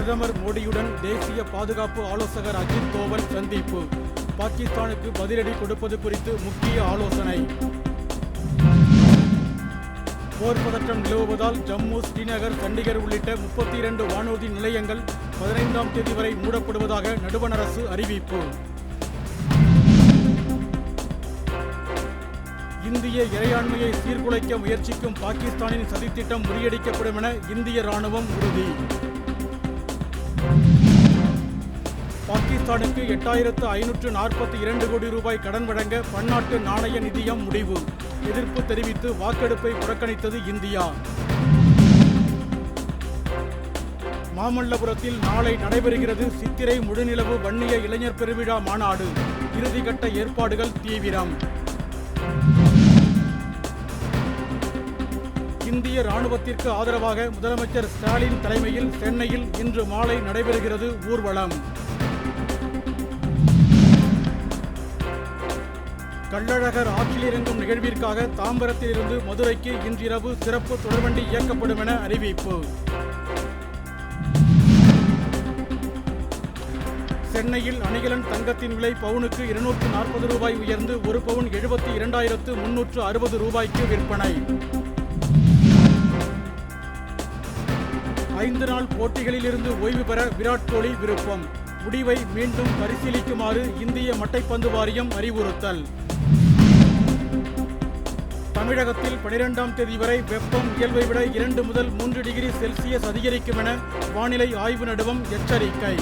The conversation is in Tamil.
பிரதமர் மோடியுடன் தேசிய பாதுகாப்பு ஆலோசகர் அஜித் தோவல் சந்திப்பு. பாகிஸ்தானுக்கு பதிலடி கொடுப்பது குறித்து முக்கிய ஆலோசனை. போர் பதற்றம் நிலவுவதால் ஜம்மு ஸ்ரீநகர் சண்டிகர் உள்ளிட்ட முப்பத்தி இரண்டு வானூர்தி நிலையங்கள் பதினைந்தாம் தேதி வரை மூடப்படுவதாக நடுவண் அரசு அறிவிப்பு. இந்திய இறையாண்மையை சீர்குலைக்க முயற்சிக்கும் பாகிஸ்தானின் சதித்திட்டம் முறியடிக்கப்படும் என இந்திய ராணுவம் உறுதி. பாகிஸ்தானுக்கு எட்டாயிரத்து ஐநூற்று நாற்பத்தி இரண்டு கோடி ரூபாய் கடன் வழங்க பன்னாட்டு நாணய நிதியம் முடிவு. எதிர்ப்பு தெரிவித்து வாக்கெடுப்பை புறக்கணித்தது இந்தியா. மாமல்லபுரத்தில் நாளை நடைபெறுகிறது சித்திரை முழுநிலவு வன்னிய இளைஞர் பெருவிழா மாநாடு. இறுதிக்கட்ட ஏற்பாடுகள் தீவிரம். இந்திய ராணுவத்திற்கு ஆதரவாக முதலமைச்சர் ஸ்டாலின் தலைமையில் சென்னையில் இன்று மாலை நடைபெறுகிறது ஊர்வலம். கள்ளழகர் ஆற்றில் இறங்கும் நிகழ்விற்காக தாம்பரத்திலிருந்து மதுரைக்கு இன்றிரவு சிறப்பு தொடர்வண்டி இயக்கப்படும் என அறிவிப்பு. சென்னையில் அணிகலன் தங்கத்தின் விலை பவுனுக்கு இருநூற்று நாற்பது ரூபாய் உயர்ந்து ஒரு பவுன் எழுபத்தி இரண்டாயிரத்து முன்னூற்று அறுபது ரூபாய்க்கு விற்பனை. ஐந்து நாள் போட்டிகளிலிருந்து ஓய்வு பெற விராட் கோலி விருப்பம். முடிவை மீண்டும் பரிசீலிக்குமாறு இந்திய மட்டைப்பந்து வாரியம் அறிவுறுத்தல். தமிழகத்தில் பனிரெண்டாம் தேதி வரை வெப்பம் இயல்பை விட இரண்டு முதல் மூன்று டிகிரி செல்சியஸ் அதிகரிக்கும் என வானிலை ஆய்வு நடுவம் எச்சரிக்கை.